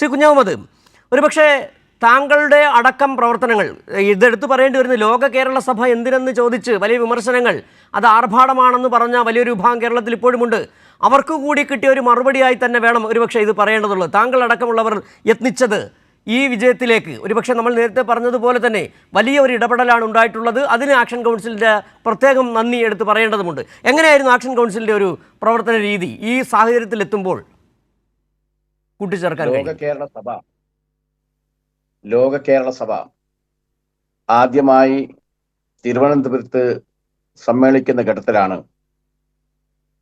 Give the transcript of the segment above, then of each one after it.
ശ്രീ കുഞ്ഞാമുമത് ഒരുപക്ഷെ താങ്കളുടെ അടക്കം പ്രവർത്തനങ്ങൾ ഇതെടുത്തു പറയേണ്ടി വരുന്ന ലോക കേരള സഭ എന്തിനെന്ന് ചോദിച്ച് വലിയ വിമർശനങ്ങൾ അത് ആർഭാടമാണെന്ന് പറഞ്ഞ വലിയൊരു വിഭാഗം കേരളത്തിൽ ഇപ്പോഴുമുണ്ട് അവർക്ക് കൂടി കിട്ടിയ ഒരു മറുപടിയായി തന്നെ വേണം ഒരുപക്ഷെ ഇത് പറയേണ്ടതുള്ളൂ. താങ്കൾ അടക്കമുള്ളവർ യത്നിച്ചത് ഈ വിജയത്തിലേക്ക്. ഒരുപക്ഷെ നമ്മൾ നേരത്തെ പറഞ്ഞതുപോലെ തന്നെ വലിയ ഒരു ഇടപെടലാണ് ഉണ്ടായിട്ടുള്ളത്. അതിന് ആക്ഷൻ കൗൺസിലിന്റെ പ്രത്യേകം നന്ദി എടുത്ത് പറയേണ്ടതുണ്ട് എങ്ങനെയായിരുന്നു ആക്ഷൻ കൗൺസിലിന്റെ ഒരു പ്രവർത്തന രീതി? ഈ സാഹചര്യത്തിൽ എത്തുമ്പോൾ കൂട്ടിച്ചേർക്കാൻ ലോക കേരള സഭ. ലോക കേരള സഭ. ആദ്യമായി തിരുവനന്തപുരത്ത് സമ്മേളിക്കുന്ന ഘട്ടത്തിലാണ്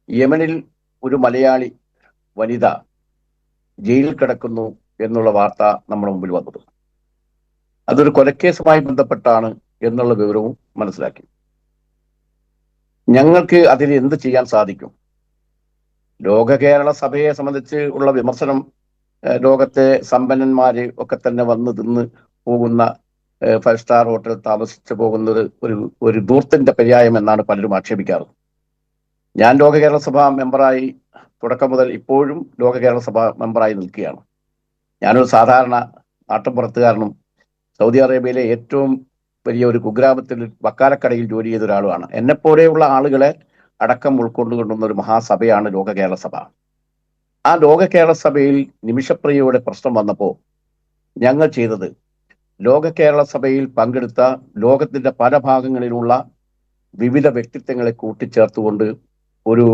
യമനിൽ ഒരു മലയാളി വനിത ജയിലിൽ കിടക്കുന്നു എന്നുള്ള വാർത്ത നമ്മുടെ മുമ്പിൽ വന്നത്. അതൊരു കൊലക്കേസുമായി ബന്ധപ്പെട്ടാണ് എന്നുള്ള വിവരവും മനസ്സിലാക്കി. ഞങ്ങൾക്ക് അതിൽ എന്ത് ചെയ്യാൻ സാധിക്കും? ലോക കേരള സഭയെ സംബന്ധിച്ച് ഉള്ള വിമർശനം ലോകത്തെ സമ്പന്നന്മാര് ഒക്കെ തന്നെ വന്ന് തിന്ന് പോകുന്ന ഫൈവ് സ്റ്റാർ ഹോട്ടൽ താമസിച്ചു പോകുന്നത് ഒരു ഒരു ദൂർത്തിന്റെ പര്യായം എന്നാണ് പലരും ആക്ഷേപിക്കാറ്. ഞാൻ ലോക കേരള സഭ മെമ്പറായി തുടക്കം മുതൽ ഇപ്പോഴും ലോക കേരള സഭ മെമ്പറായി നിൽക്കുകയാണ്. ഞാനൊരു സാധാരണ നാട്ടുമ്പുറത്തുകാരനും സൗദി അറേബ്യയിലെ ഏറ്റവും വലിയ ഒരു കുഗ്രാമത്തിൽ വക്കാലക്കടയിൽ ജോലി ചെയ്ത ഒരാളുമാണ്. എന്നെപ്പോലെയുള്ള ആളുകളെ അടക്കം ഉൾക്കൊണ്ടുകൊണ്ടുന്ന ഒരു മഹാസഭയാണ് ലോക കേരള സഭ. ആ ലോക കേരള സഭയിൽ നിമിഷപ്രിയയുടെ പ്രശ്നം വന്നപ്പോൾ ഞങ്ങൾ ചെയ്തത് ലോക കേരള സഭയിൽ പങ്കെടുത്ത ലോകത്തിന്റെ പല ഭാഗങ്ങളിലുള്ള വിവിധ വ്യക്തിത്വങ്ങളെ കൂട്ടിച്ചേർത്തുകൊണ്ട് ഒരു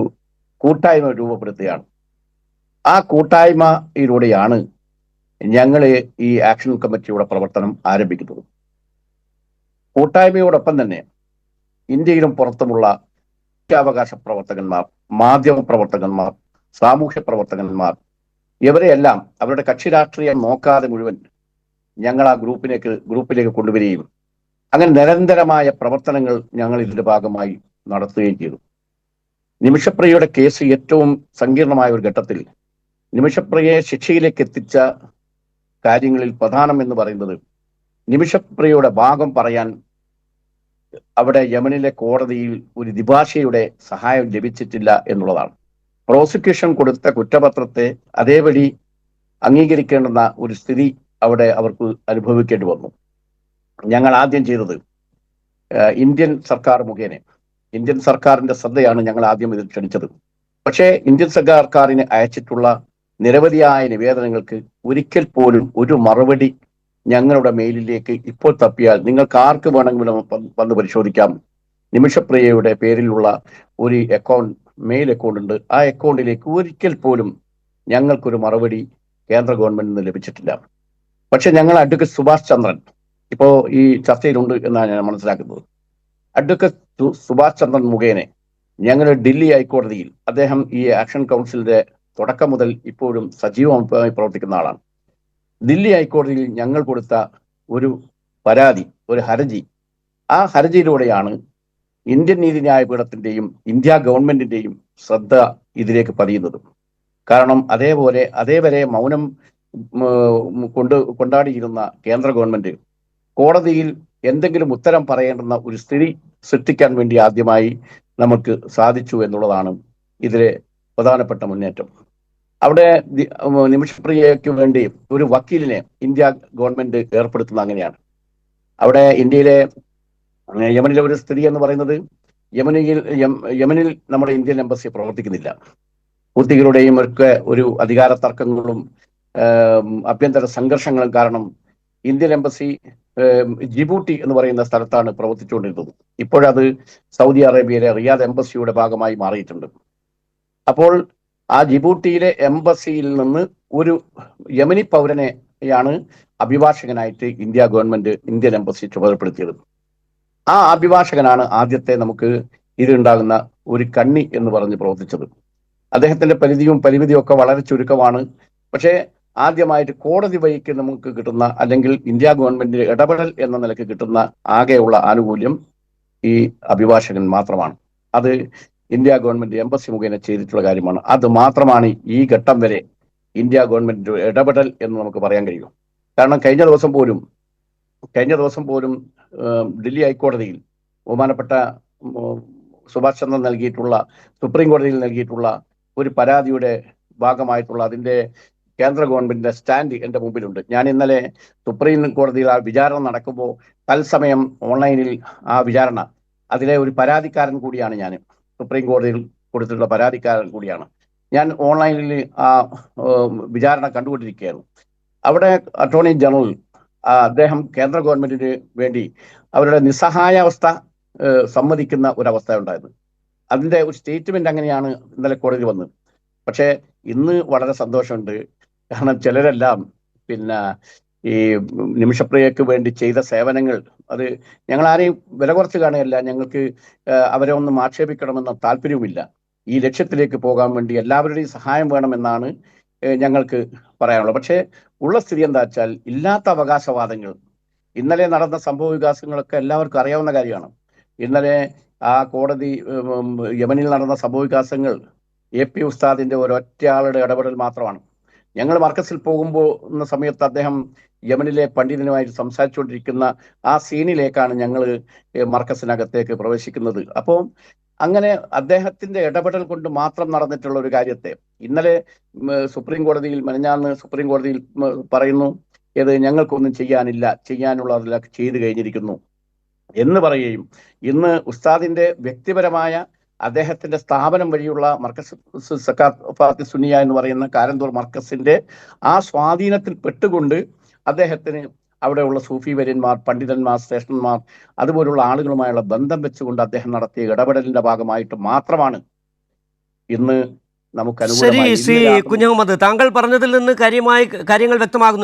കൂട്ടായ്മ രൂപപ്പെടുത്തുകയാണ്. ആ കൂട്ടായ്മയിലൂടെയാണ് ഞങ്ങൾ ഈ ആക്ഷൻ കമ്മിറ്റിയുടെ പ്രവർത്തനം ആരംഭിക്കുന്നത്. കൂട്ടായ്മയോടൊപ്പം തന്നെ ഇന്ത്യയിലും പുറത്തുമുള്ള മനുഷ്യാവകാശ പ്രവർത്തകന്മാർ മാധ്യമ പ്രവർത്തകന്മാർ സാമൂഹ്യ പ്രവർത്തകന്മാർ. ഇവരെയെല്ലാം അവരുടെ കക്ഷി രാഷ്ട്രീയം നോക്കാതെ മുഴുവൻ ഞങ്ങൾ ആ ഗ്രൂപ്പിലേക്ക് ഗ്രൂപ്പിലേക്ക് കൊണ്ടുവരികയും അങ്ങനെ നിരന്തരമായ പ്രവർത്തനങ്ങൾ ഞങ്ങൾ ഇതിന്റെ ഭാഗമായി നടത്തുകയും ചെയ്തു. നിമിഷപ്രിയയുടെ കേസ് ഏറ്റവും സങ്കീർണമായ ഒരു ഘട്ടത്തിൽ നിമിഷപ്രിയയെ ശിക്ഷയിലേക്ക് എത്തിച്ച കാര്യങ്ങളിൽ പ്രധാനം എന്ന് പറയുന്നത് നിമിഷപ്രിയയുടെ ഭാഗം പറയാൻ അവിടെ യമനിലെ കോടതിയിൽ ഒരു ദിഭാഷയുടെ സഹായം ലഭിച്ചിട്ടില്ല എന്നുള്ളതാണ്. പ്രോസിക്യൂഷൻ കൊടുത്ത കുറ്റപത്രത്തെ അതേപടി അംഗീകരിക്കേണ്ടുന്ന ഒരു സ്ഥിതി അവിടെ അവർക്ക് അനുഭവിക്കേണ്ടി വന്നു. ഞങ്ങൾ ആദ്യം ചെയ്തത് ഇന്ത്യൻ സർക്കാർ മുഖേന. ഇന്ത്യൻ സർക്കാരിന്റെ ശ്രദ്ധയാണ് ഞങ്ങൾ ആദ്യം ഇതിൽ ക്ഷണിച്ചത്. പക്ഷേ ഇന്ത്യൻ സർക്കാരിന് അയച്ചിട്ടുള്ള നിരവധിയായ നിവേദനങ്ങൾക്ക് ഒരിക്കൽ പോലും ഒരു മറുപടി ഞങ്ങളുടെ മെയിലിലേക്ക് ഇപ്പോൾ തപ്പിയാൽ നിങ്ങൾക്ക് ആർക്ക് വേണമെങ്കിലും വന്ന് പരിശോധിക്കാം. നിമിഷപ്രിയയുടെ പേരിലുള്ള ഒരു അക്കൗണ്ട് മെയിൽ അക്കൗണ്ട് ഉണ്ട്. ആ അക്കൗണ്ടിലേക്ക് ഒരിക്കൽ പോലും ഞങ്ങൾക്കൊരു മറുപടി കേന്ദ്ര ഗവൺമെന്റിൽ നിന്ന് ലഭിച്ചിട്ടില്ല. പക്ഷെ ഞങ്ങൾ അഡ്വക്കേറ്റ് സുഭാഷ് ചന്ദ്രൻ ഇപ്പോ ഈ ചർച്ചയിലുണ്ട് എന്നാണ് ഞാൻ മനസ്സിലാക്കുന്നത്. അഡ്വക്കേറ്റ് സുഭാഷ് ചന്ദ്രൻ മുഖേനെ ഞങ്ങൾ ഡൽഹി ഹൈക്കോടതിയിൽ അദ്ദേഹം ഈ ആക്ഷൻ കൗൺസിലിന്റെ തുടക്കം മുതൽ ഇപ്പോഴും സജീവമായി പ്രവർത്തിക്കുന്ന ആളാണ്. ദില്ലി ഹൈക്കോടതിയിൽ ഞങ്ങൾ കൊടുത്ത ഒരു പരാതി ഒരു ഹർജി ആ ഹർജിയിലൂടെയാണ് ഇന്ത്യൻ നീതിന്യായ പീഠത്തിന്റെയും ഇന്ത്യ ഗവൺമെന്റിന്റെയും ശ്രദ്ധ ഇതിലേക്ക് പതിയുന്നത്. കാരണം അതേപോലെ അതേവരെ മൗനം കൊണ്ട് കൊണ്ടാടിയിരുന്ന കേന്ദ്ര ഗവൺമെന്റ് കോടതിയിൽ എന്തെങ്കിലും ഉത്തരം പറയേണ്ടുന്ന ഒരു സ്ഥിതി സൃഷ്ടിക്കാൻ വേണ്ടി ആദ്യമായി നമുക്ക് സാധിച്ചു എന്നുള്ളതാണ് ഇതിലെ പ്രധാനപ്പെട്ട മുന്നേറ്റം. അവിടെ നിമിഷപ്രിയയ്ക്ക് വേണ്ടി ഒരു വക്കീലിനെ ഇന്ത്യ ഗവൺമെന്റ് ഏർപ്പെടുത്തുന്നത് അങ്ങനെയാണ്. അവിടെ ഇന്ത്യയിലെ യമനിലെ ഒരു സ്ഥിതി എന്ന് പറയുന്നത് യമനിയിൽ യമനിൽ നമ്മുടെ ഇന്ത്യൻ എംബസി പ്രവർത്തിക്കുന്നില്ല. ഹൂത്തികളുടെയും ഒക്കെ ഒരു അധികാര തർക്കങ്ങളും ആഭ്യന്തര സംഘർഷങ്ങളും കാരണം ഇന്ത്യൻ എംബസി ജിബൂട്ടി എന്ന് പറയുന്ന സ്ഥലത്താണ് പ്രവർത്തിച്ചുകൊണ്ടിരുന്നത്. ഇപ്പോഴത് സൗദി അറേബ്യയിലെ റിയാദ് എംബസിയുടെ ഭാഗമായി മാറിയിട്ടുണ്ട്. അപ്പോൾ ആ ജിബൂട്ടിയിലെ എംബസിയിൽ നിന്ന് ഒരു യമനി പൗരനെയാണ് അഭിഭാഷകനായിട്ട് ഇന്ത്യ ഗവൺമെന്റ് ഇന്ത്യൻ എംബസി ചുമതലപ്പെടുത്തിയത്. ആ അഭിഭാഷകനാണ് ആദ്യത്തെ നമുക്ക് ഇതിലുണ്ടാകുന്ന ഒരു കണ്ണി എന്ന് പറഞ്ഞ് പ്രവർത്തിച്ചത്. അദ്ദേഹത്തിന്റെ പരിധിയും പരിമിതിയും ഒക്കെ വളരെ ചുരുക്കമാണ്. പക്ഷേ ആദ്യമായിട്ട് കോടതി വഴിക്ക് നമുക്ക് കിട്ടുന്ന അല്ലെങ്കിൽ ഇന്ത്യ ഗവൺമെന്റിന്റെ ഇടപെടൽ എന്ന നിലയ്ക്ക് കിട്ടുന്ന ആകെയുള്ള ആനുകൂല്യം ഈ അഭിഭാഷകൻ മാത്രമാണ്. അത് ഇന്ത്യ ഗവൺമെന്റ് എംബസി മുഖേന ചെയ്തിട്ടുള്ള കാര്യമാണ്. അത് മാത്രമാണ് ഈ ഘട്ടം വരെ ഇന്ത്യ ഗവൺമെന്റ് ഇടപെടൽ എന്ന് നമുക്ക് പറയാൻ കഴിയും. കാരണം കഴിഞ്ഞ ദിവസം പോലും കഴിഞ്ഞ ദിവസം പോലും ഡൽഹി ഹൈക്കോടതിയിൽ ബഹുമാനപ്പെട്ട സുഭാഷ് ചന്ദ്രൻ നൽകിയിട്ടുള്ള സുപ്രീം കോടതിയിൽ നൽകിയിട്ടുള്ള ഒരു പരാതിയുടെ ഭാഗമായിട്ടുള്ള അതിന്റെ കേന്ദ്ര ഗവൺമെന്റിന്റെ സ്റ്റാൻഡ് എന്റെ മുമ്പിലുണ്ട്. ഞാൻ ഇന്നലെ സുപ്രീം കോടതിയിൽ ആ വിചാരണ നടക്കുമ്പോൾ തത്സമയം ഓൺലൈനിൽ ആ വിചാരണ അതിലെ ഒരു പരാതിക്കാരൻ കൂടിയാണ് ഞാൻ. സുപ്രീം കോടതിയിൽ കൊടുത്തിട്ടുള്ള പരാതിക്കാരൻ കൂടിയാണ്. ഞാൻ ഓൺലൈനിൽ ആ വിചാരണ കണ്ടുകൊണ്ടിരിക്കുകയായിരുന്നു. അവിടെ അറ്റോർണി ജനറൽ അദ്ദേഹം കേന്ദ്ര ഗവൺമെന്റിന് വേണ്ടി അവരുടെ നിസ്സഹായാവസ്ഥ സമ്മതിക്കുന്ന ഒരവസ്ഥ ഉണ്ടായത് അതിന്റെ ഒരു സ്റ്റേറ്റ്മെന്റ് അങ്ങനെയാണ് ഇന്നലെ കോടതി വന്നത്. പക്ഷേ ഇന്ന് വളരെ സന്തോഷമുണ്ട്. കാരണം ചിലരെല്ലാം പിന്നെ ഈ നിമിഷപ്രിയക്ക് വേണ്ടി ചെയ്ത സേവനങ്ങൾ അത് ഞങ്ങൾ ആരെയും വില കുറച്ച് കാണുകയല്ല. ഞങ്ങൾക്ക് അവരെ ഒന്നും ആക്ഷേപിക്കണമെന്ന താല്പര്യവുമില്ല. ഈ ലക്ഷ്യത്തിലേക്ക് പോകാൻ വേണ്ടി എല്ലാവരുടെയും സഹായം വേണമെന്നാണ് ഞങ്ങൾക്ക് പറയാനുള്ളത് പക്ഷേ ഉള്ള സ്ഥിതി എന്താ വെച്ചാൽ ഇല്ലാത്ത അവകാശവാദങ്ങൾ. ഇന്നലെ നടന്ന സംഭവ വികാസങ്ങളൊക്കെ എല്ലാവർക്കും അറിയാവുന്ന കാര്യമാണ്. ഇന്നലെ ആ കോടതി യമനിൽ നടന്ന സംഭവ വികാസങ്ങൾ എ പി ഉസ്താദിന്റെ ഒരൊറ്റ ആളുടെ ഇടപെടൽ മാത്രമാണ്. ഞങ്ങൾ മർക്കസിൽ പോകുമ്പോൾ എന്ന സമയത്ത് അദ്ദേഹം യമനിലെ പണ്ഡിതനുമായിട്ട് സംസാരിച്ചുകൊണ്ടിരിക്കുന്ന ആ സീനിലേക്കാണ് ഞങ്ങൾ മർക്കസിനകത്തേക്ക് പ്രവേശിക്കുന്നത്. അപ്പോൾ അങ്ങനെ അദ്ദേഹത്തിന്റെ ഇടപെടൽ കൊണ്ട് മാത്രം നടന്നിട്ടുള്ള ഒരു കാര്യത്തെ. ഇന്നലെ സുപ്രീം കോടതിയിൽ മെനഞ്ഞാന്ന് സുപ്രീം കോടതിയിൽ പറയുന്നു ഏത് ഞങ്ങൾക്കൊന്നും ചെയ്യാനില്ല. ചെയ്യാനുള്ളതെല്ലാം ചെയ്തു കഴിഞ്ഞിരിക്കുന്നു. എന്ന് പറയുകയും ഇന്ന് ഉസ്താദിന്റെ വ്യക്തിപരമായ അദ്ദേഹത്തിന്റെ സ്ഥാപനം വഴിയുള്ള മർക്കസ് സക്കാത്ത് സുനിയ എന്ന് പറയുന്ന കാരന്തൂർ മർക്കസിന്റെ ആ സ്വാധീനത്തിൽ പെട്ടുകൊണ്ട് അദ്ദേഹത്തിന് അവിടെയുള്ള സൂഫി വര്യന്മാർ പണ്ഡിതന്മാർ ശ്രേഷ്ഠന്മാർ അതുപോലുള്ള ആളുകളുമായുള്ള ബന്ധം വെച്ചുകൊണ്ട് അദ്ദേഹം നടത്തിയ ഇടപെടലിന്റെ ഭാഗമായിട്ട് മാത്രമാണ് ഇന്ന് നമുക്ക് ശരി കുഞ്ഞഹമ്മദ് താങ്കൾ പറഞ്ഞതിൽ നിന്ന് കാര്യമായി കാര്യങ്ങൾ വ്യക്തമാകുന്നു.